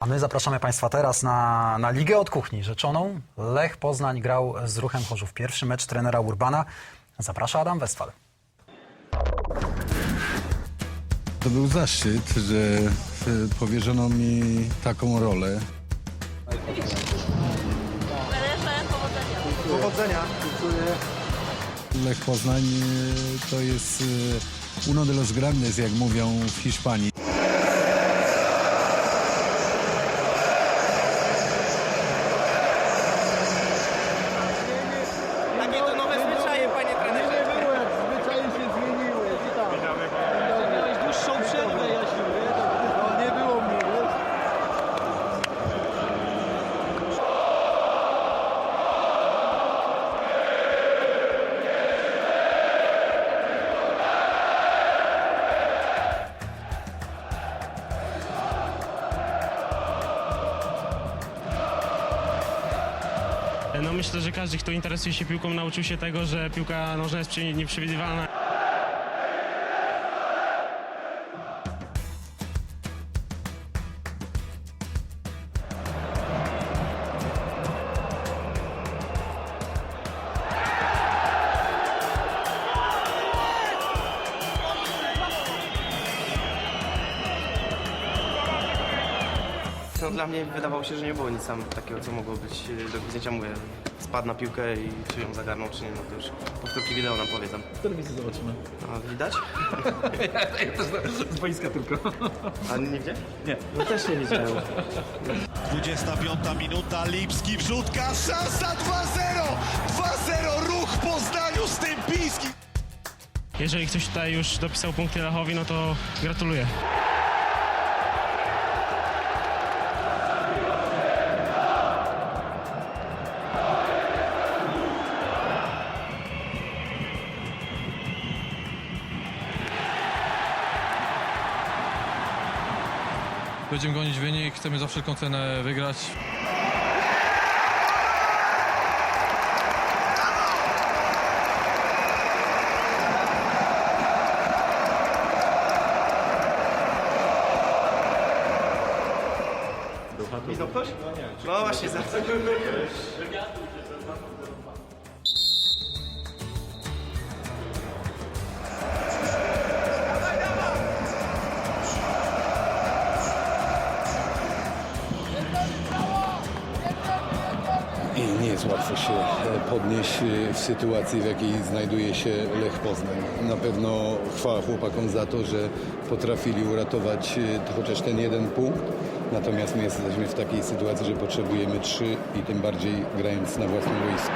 A my zapraszamy Państwa teraz na, na Ligę od Kuchni rzeczoną. Lech Poznań grał z Ruchem Chorzów. Pierwszy mecz trenera Urbana. Zaprasza Adam Westfal. To był zaszczyt, że e, powierzono mi taką rolę. Lech Poznań e, to jest e, uno de los grandes, jak mówią w Hiszpanii. No myślę, że każdy, kto interesuje się piłką, nauczył się tego, że piłka nożna jest nieprzewidywalna. No dla mnie wydawało się, że nie było nic tam takiego, co mogło być e, do gwizdnięcia. Mówię, spadł na piłkę i czy ją zagarnął, czy nie, no to już powtórki wideo nam powiedzą. W telewizji zobaczymy. A widać? Z boiska tylko. A nie gdzie? Nie. No też nie widziałem. 25 minuta, Lipski wrzutka, szansa 2-0! 2-0, ruch Poznaniu, Stępiński! Jeżeli ktoś tutaj już dopisał punkty Lechowi, no to gratuluję. Będziemy gonić wynik, chcemy za wszelką cenę wygrać. Widzą ktoś? No właśnie, za I nie jest łatwo się e, podnieść e, w sytuacji, w jakiej znajduje się Lech Poznań. Na pewno chwała chłopakom za to, że potrafili uratować e, chociaż ten jeden punkt. Natomiast my jesteśmy w takiej sytuacji, że potrzebujemy trzy i tym bardziej grając na własnym boisku.